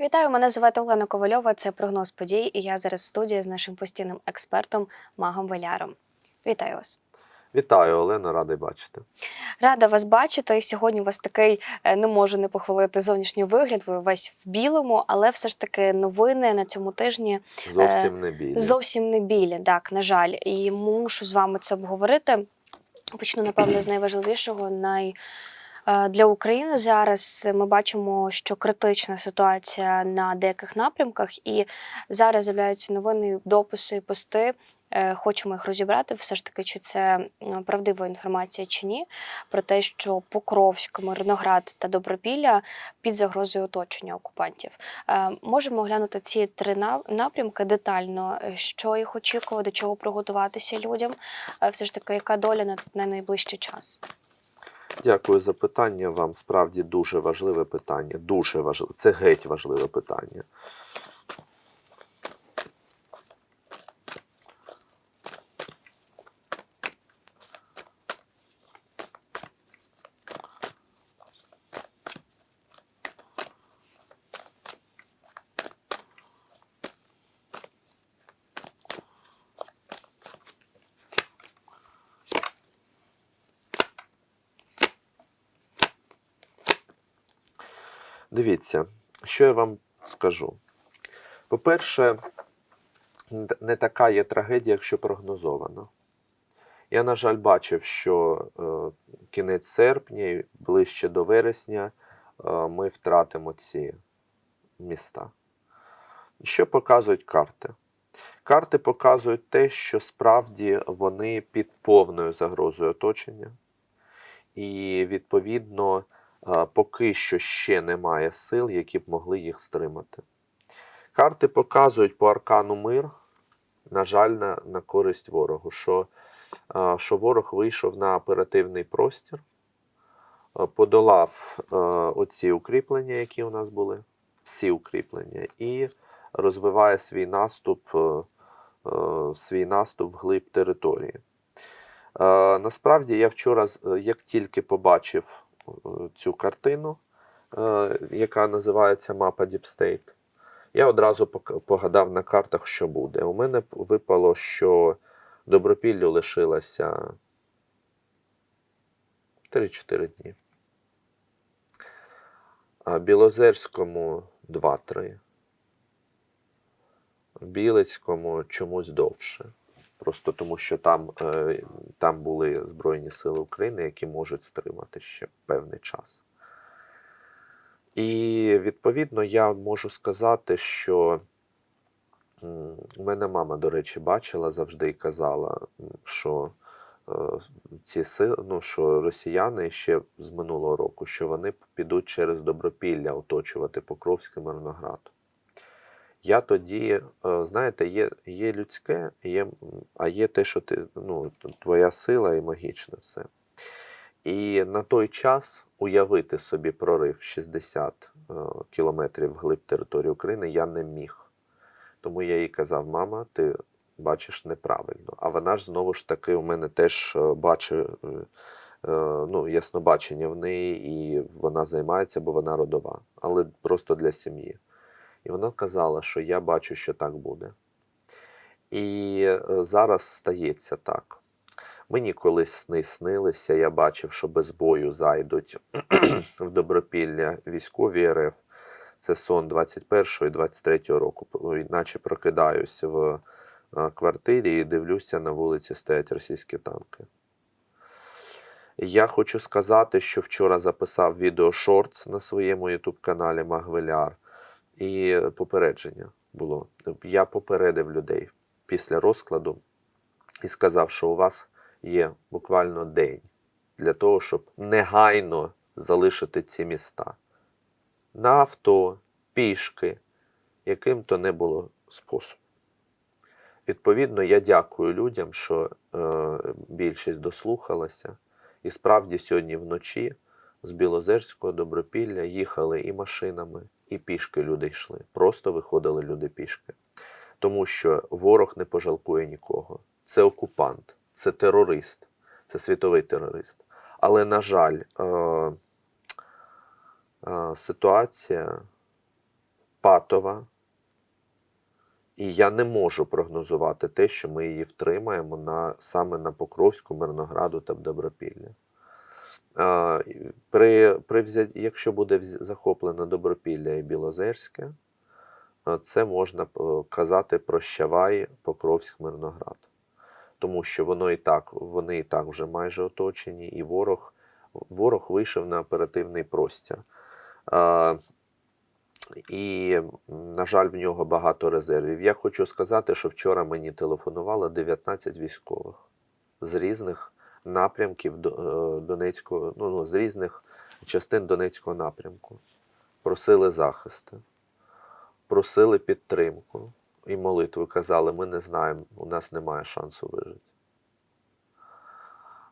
Вітаю, мене звати Олена Ковальова. Це прогноз подій. І я зараз в студії з нашим постійним експертом Магом Валяром. Вітаю вас. Вітаю, Олено, радий бачити. Рада вас бачити. Сьогодні у вас такий е, не можу не похвалити зовнішній вигляд. Ви весь в білому, але все ж таки новини на цьому тижні Зовсім не білі. зовсім не білі. Так, на жаль, і мушу з вами це обговорити. Почну, напевно, з найважливішого. Най... е, Для України зараз ми бачимо, що критична ситуація на деяких напрямках, і зараз з'являються новини, дописи, пости. Е, Хочемо їх розібрати, все ж таки, чи це правдива інформація чи ні, про те, що Покровськ, Мирноград та Добропілля під загрозою оточення окупантів. Е, Можемо оглянути ці три напрямки детально, що їх очікує, до чого приготуватися людям. Все ж таки, яка доля на найближчий час? Дякую за питання. Вам справді дуже важливе питання. Дуже важливе. Це геть важливе питання. Дивіться, що я вам скажу. По-перше, не така є трагедія, якщо прогнозовано. Я, на жаль, бачив, що е, кінець серпня, і ближче до вересня, е, ми втратимо ці міста. Що показують карти? Карти показують те, що справді вони під повною загрозою оточення, і відповідно поки що ще немає сил, які б могли їх стримати. Карти показують по аркану мир, на жаль, на, на користь ворогу, що, що ворог вийшов на оперативний простір, подолав оці укріплення, які у нас були, всі укріплення, і розвиває свій наступ, свій наступ вглиб території. Насправді я вчора, як тільки побачив цю картину, е, яка називається мапа Deep State, я одразу погадав на картах, що буде. У мене випало, що Добропіллю лишилося 3-4 дні. А Білозерському 2-3. Білецькому чомусь довше. Просто тому, що там, е, там були Збройні Сили України, які можуть стримати ще певний час. І відповідно я можу сказати, що мене мама, до речі, бачила завжди і казала, що е, ці сили, ну, що росіяни ще з минулого року, що вони підуть через Добропілля оточувати Покровський Мирноград. Я тоді, е, знаєте, є, є людське, є, а є те, що ти, ну, твоя сила і магічне все. І на той час уявити собі прорив 60 е, кілометрів вглиб території України я не міг. Тому я їй казав: мама, ти бачиш неправильно. А вона ж знову ж таки у мене теж е, бачить ну, яснобачення в неї, і вона займається, бо вона родова, але просто для сім'ї. І вона казала, що я бачу, що так буде. І е, зараз стається так. Мені колись сни снилися, я бачив, що без бою зайдуть в Добропілля військові РФ. Це сон 21 і 23 року. Іначе прокидаюсь в е, квартирі і дивлюся, на вулиці стоять російські танки. Я хочу сказати, що вчора записав відео шортс на своєму ютуб-каналі Магвеляр, і попередження було. Я попередив людей після розкладу і сказав, що у вас є буквально день для того, щоб негайно залишити ці міста на авто, пішки, яким то не було способом. Відповідно, я дякую людям, що е, більшість дослухалася. І справді сьогодні вночі з Білозерського Добропілля їхали і машинами, і пішки люди йшли. Просто виходили люди пішки. Тому що ворог не пожалкує нікого. Це окупант, це терорист, це світовий терорист. Але, на жаль, е, е, ситуація патова. І я не можу прогнозувати те, що ми її втримаємо на, саме на Покровську, Мирнограду та Добропілля. При, при взя... Якщо буде захоплено Добропілля і Білозерське, це можна е, казати прощавай Покровськ Мирноград. Тому що воно і так, вони і так вже майже оточені, і ворог, ворог вийшов на оперативний простір. А, і, на жаль, в нього багато резервів. Я хочу сказати, що вчора мені телефонувало 19 військових з різних напрямків е, Донецького, ну, ну, з різних частин Донецького напрямку. Просили захисту, просили підтримку і молитви. Казали, ми не знаємо, у нас немає шансу вижити.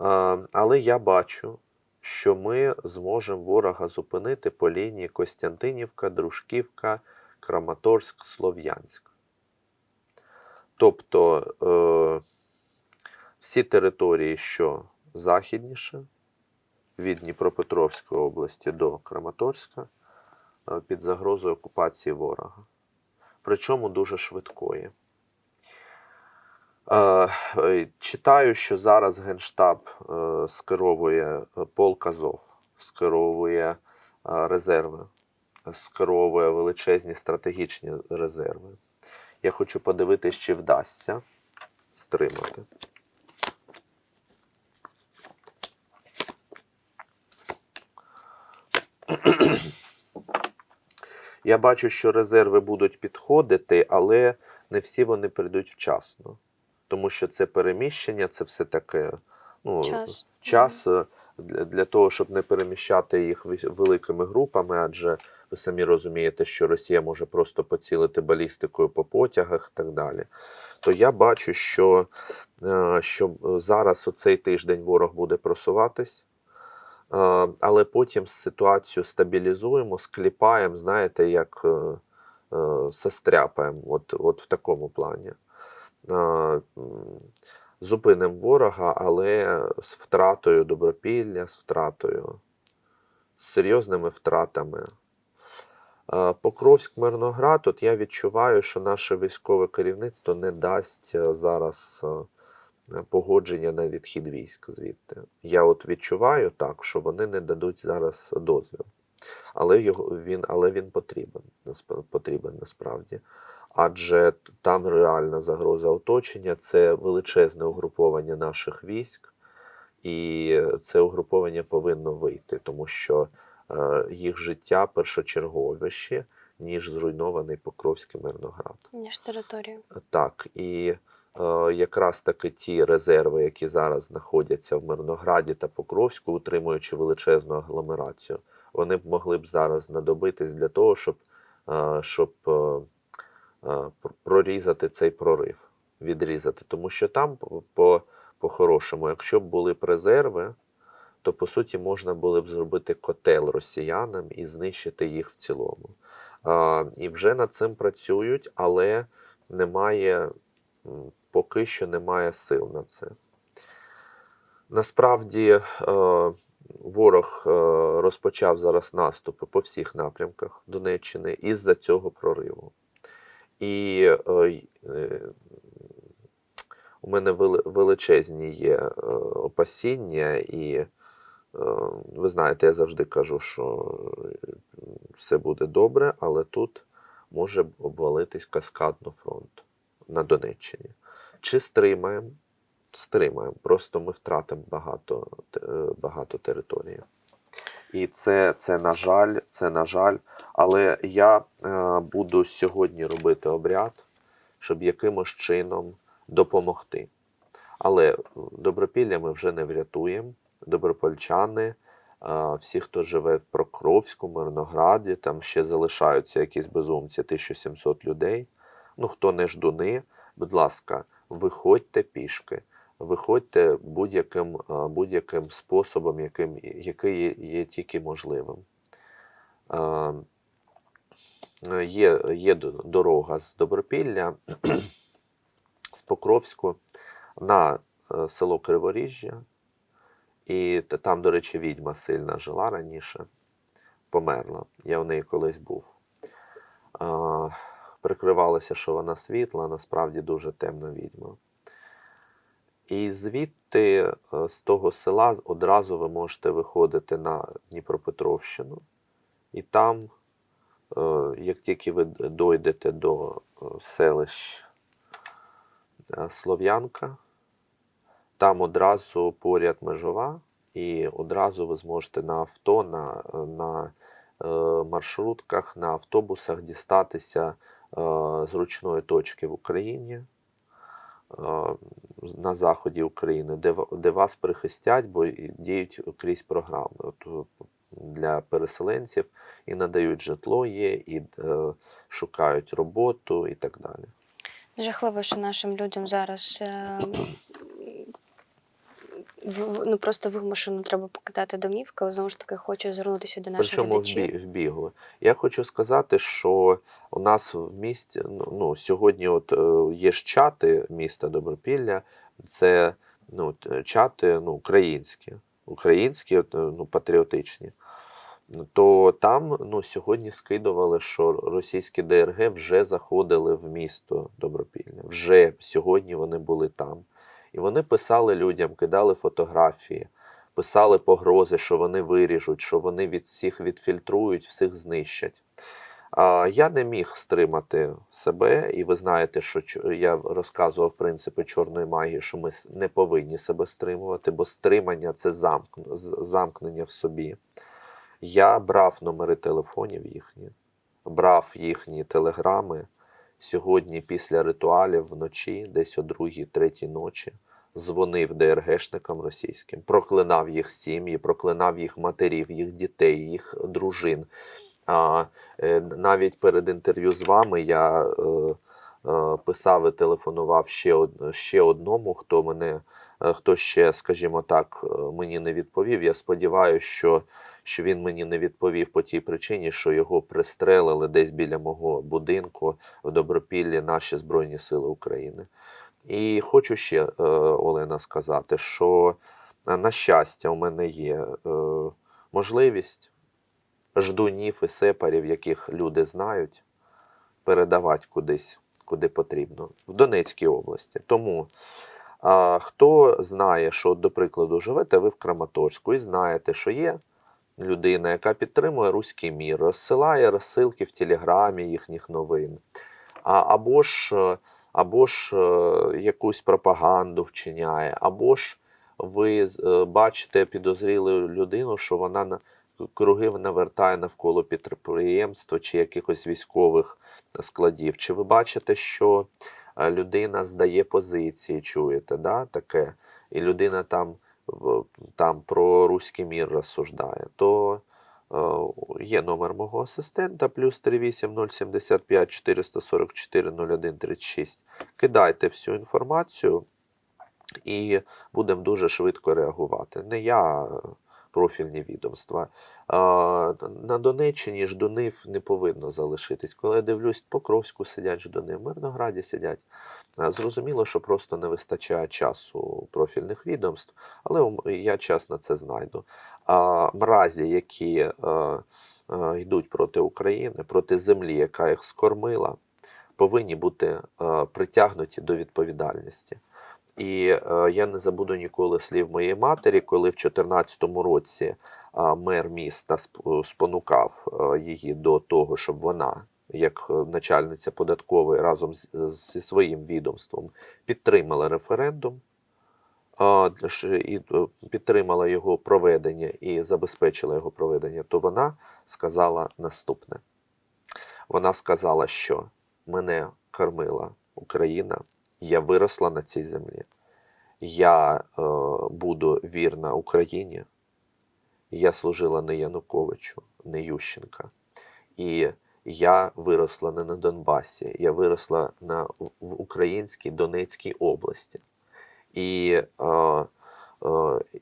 Е, Але я бачу, що ми зможемо ворога зупинити по лінії Костянтинівка, Дружківка, Краматорськ, Слов'янськ. Тобто е, всі території, що західніше, від Дніпропетровської області до Краматорська, е, під загрозою окупації ворога. Причому дуже швидкої. Е, е, Читаю, що зараз Генштаб скеровує полк Азов, скеровує резерви, скеровує величезні стратегічні резерви. Я хочу подивитись, чи вдасться стримати. Я бачу, що резерви будуть підходити, але не всі вони прийдуть вчасно. Тому що це переміщення, це все таке ну, Час. час е, для, для того, щоб не переміщати їх великими групами, адже ви самі розумієте, що Росія може просто поцілити балістикою по потягах і так далі. То я бачу, що, е, що зараз у цей тиждень ворог буде просуватись. Але потім ситуацію стабілізуємо, скліпаємо, знаєте, як е, е, состряпаємо, от, от в такому плані. Зупинимо ворога, але з втратою добропілля, з втратою, з серйозними втратами. Покровськ Мирноград, от я відчуваю, що наше військове керівництво не дасть е, зараз погодження на відхід військ звідти. Я от відчуваю так, що вони не дадуть зараз дозвіл. Але його він, але він потрібен, потрібен насправді. Адже там реальна загроза оточення, це величезне угруповання наших військ, і це угруповання повинно вийти, тому що е, їх життя першочерговіше, ніж зруйнований Покровський Мирноград. ніж територію. Так, і якраз таки ті резерви, які зараз знаходяться в Мирнограді та Покровську, утримуючи величезну агломерацію, вони б могли б зараз знадобитись для того, щоб, е, щоб е, е, пр- прорізати цей прорив, відрізати. Тому що там, по- по, по-хорошому, якщо б були б резерви, то по суті можна було б зробити котел росіянам і знищити їх в цілому. І вже над цим працюють, але немає, поки що немає сил на це. Насправді е, ворог е, розпочав зараз наступи по всіх напрямках Донеччини із-за цього прориву. І е, у мене величезні є опасіння, і ви знаєте, я завжди кажу, що все буде добре, але тут може обвалитись каскадно фронт на Донеччині. Чи стримаємо? Стримаємо. Просто ми втратимо багато, е, багато території. І це, це на жаль, це на жаль. Але я е, буду сьогодні робити обряд, щоб якимось чином допомогти. Але добропілля ми вже не врятуємо. Добропольчани, е, всі, хто живе в Прокровську, Мирнограді, там ще залишаються якісь безумці, 1700 людей. Ну, хто не ждуни, будь ласка, виходьте пішки, виходьте будь-яким, е, будь-яким способом, яким, який є, тільки можливим. Е, Є, є дорога з Добропілля, з Покровську на е, село Криворіжжя. І там, до речі, відьма сильна жила раніше, померла. Я в неї колись був. Прикривалася, що вона світла, а насправді дуже темна відьма. І звідти, е, з того села, одразу ви можете виходити на Дніпропетровщину. І там, е, як тільки ви дойдете до е, селищ Слов'янка, там одразу поряд межова, і одразу ви зможете на авто, на, на маршрутках, на автобусах дістатися зручної точки в Україні е, на заході України, де, де вас прихистять, бо діють крізь програми е, для переселенців і надають житло є, і е, шукають роботу і так далі. Жахливо, що нашим людям зараз е, ну, просто вимушено треба покидати домівки, але знову ж таки хочу звернутися до наших Причому глядачів. бі- в бігу. Я хочу сказати, що у нас в місті ну, ну, сьогодні от, е, є ж чати міста Добропілля, це ну, чати ну, українські, українські, е, ну, патріотичні. То там ну, сьогодні скидували, що російські ДРГ вже заходили в місто Добропілля. Вже сьогодні вони були там. І вони писали людям, кидали фотографії, писали погрози, що вони виріжуть, що вони від всіх відфільтрують, всіх знищать. А, я не міг стримати себе, і ви знаєте, що я розказував принципи чорної магії, що ми не повинні себе стримувати, бо стримання це замкн- замкнення в собі. Я брав номери телефонів їхні, брав їхні телеграми. Сьогодні, після ритуалів вночі, десь о другій, третій ночі, дзвонив ДРГшникам російським, проклинав їх сім'ї, проклинав їх матерів, їх дітей, їх дружин. А, е, навіть перед інтерв'ю з вами я е, е, писав і телефонував ще, од, ще одному, хто мене, е, хто ще, скажімо так, е, мені не відповів. Я сподіваюся, що, що він мені не відповів по тій причині, що його пристрелили десь біля мого будинку в Добропіллі наші Збройні Сили України. І хочу ще, е, Олена, сказати, що е, на щастя, у мене є е, можливість ждунів і сепарів, яких люди знають, передавати кудись, куди потрібно, в Донецькій області. Тому а, хто знає, що, до прикладу, живете ви в Краматорську і знаєте, що є людина, яка підтримує руський мір, розсилає розсилки в Телеграмі їхніх новин, а, або ж, е, або ж е, якусь пропаганду вчиняє, або ж ви е, бачите підозрілу людину, що вона на круги навертає навколо підприємства чи якихось військових складів. Чи ви бачите, що людина здає позиції, чуєте, да, таке, і людина там, там про руський мір розсуждає, то е, є номер мого асистента плюс 38075 444 0136. Кидайте всю інформацію і будемо дуже швидко реагувати. Не я, профільні відомства. На Донеччині ждунив не повинно залишитись. Коли я дивлюсь, Покровську сидять ждуни, в Мирнограді сидять. Зрозуміло, що просто не вистачає часу профільних відомств, але я час на це знайду. А, мразі, які йдуть проти України, проти землі, яка їх скормила, повинні бути притягнуті до відповідальності. І е, я не забуду ніколи слів моєї матері, коли в 2014 році мер міста сп- спонукав е, її до того, щоб вона, як е, начальниця податкової, разом зі своїм відомством підтримала референдум. І підтримала його проведення і забезпечила його проведення, то вона сказала наступне: вона сказала, що мене кормила Україна, я виросла на цій землі. Я е, буду вірна Україні. Я служила не Януковичу, не Ющенка. І я виросла не на Донбасі, я виросла на, в українській Донецькій області. І е, е,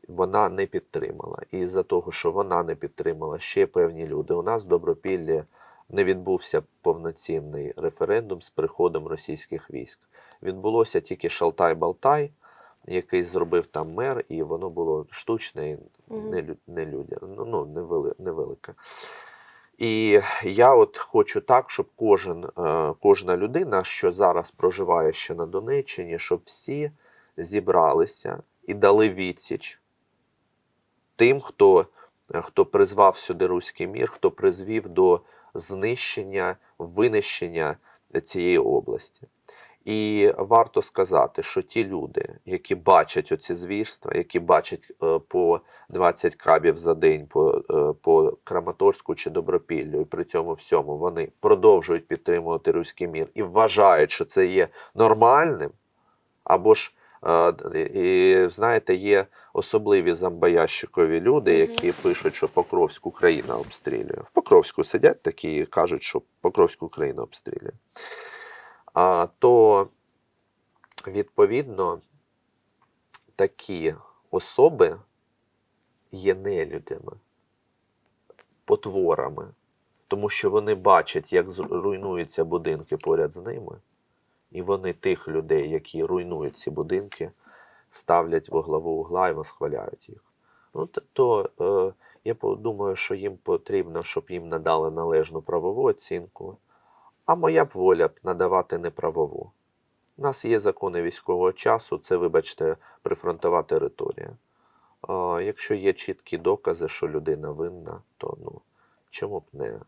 вона не підтримала. І за того, що вона не підтримала ще певні люди, у нас в Добропіллі не відбувся повноцінний референдум з приходом російських військ. Відбулося тільки Шалтай-Балтай, який зробив там мер, і воно було штучне і не, не людя, ну, ну невелике. І я от хочу так, щоб кожен, е, кожна людина, що зараз проживає ще на Донеччині, щоб всі зібралися і дали відсіч тим, хто, хто призвав сюди руський мір, хто призвів до знищення, винищення цієї області. І варто сказати, що ті люди, які бачать оці звірства, які бачать е, по 20 кабів за день по, е, по Краматорську чи Добропіллю, і при цьому всьому вони продовжують підтримувати руський мір і вважають, що це є нормальним, або ж і знаєте, є особливі зомбоящикові люди, які пишуть, що Покровську Україна обстрілює. В Покровську сидять такі і кажуть, що Покровську Україна обстрілює. А, то відповідно такі особи є нелюдями, потворами, тому що вони бачать, як руйнуються будинки поряд з ними, і вони тих людей, які руйнують ці будинки, ставлять во главу угла і восхваляють їх. Ну, то е, я думаю, що їм потрібно, щоб їм надали належну правову оцінку. А моя б воля б надавати неправову. У нас є закони військового часу, це, вибачте, прифронтова територія. А, якщо є чіткі докази, що людина винна, то ну, чому б не.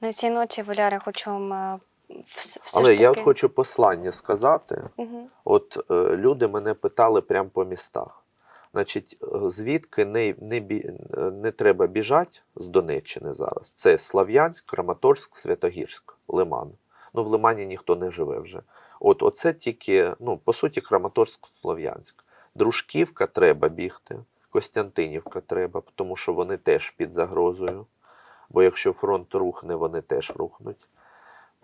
На цій ноті, Валяра, хочу вам е, все Але ж я от хочу послання сказати. Мгм. От е, люди мене питали прямо по містах. Значить, е, звідки не, не, е, не треба біжати з Донеччини зараз? Це Слав'янськ, Краматорськ, Святогірськ, Лиман. Ну, в Лимані ніхто не живе вже. От оце тільки, ну, по суті, Краматорськ, Слов'янськ. Дружківка треба бігти, Костянтинівка треба, тому що вони теж під загрозою. Бо якщо фронт рухне, вони теж рухнуть.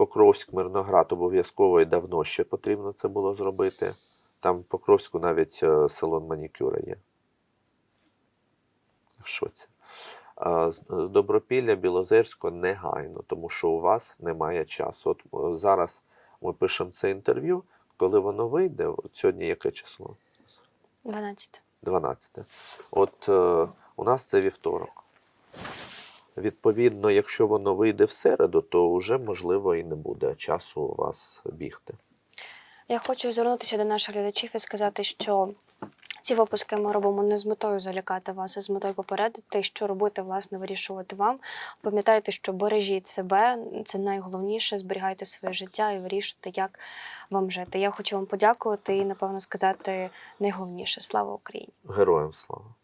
Покровськ, Мирноград обов'язково і давно ще потрібно це було зробити. Там в Покровську навіть е, салон манікюра є. В шоці. З Добропілля, Білозерського негайно, тому що у вас немає часу. От е, зараз ми пишемо це інтерв'ю. Коли воно вийде, от сьогодні яке число? 12. 12. От е, у нас це вівторок. Відповідно, якщо воно вийде в середу, то вже можливо і не буде часу у вас бігти. Я хочу звернутися до наших глядачів і сказати, що ці випуски ми робимо не з метою залякати вас, а з метою попередити, що робити, власне, вирішувати вам. Пам'ятайте, що бережіть себе, це найголовніше, зберігайте своє життя і вирішуйте, як вам жити. Я хочу вам подякувати і, напевно, сказати найголовніше слава Україні! Героям слава!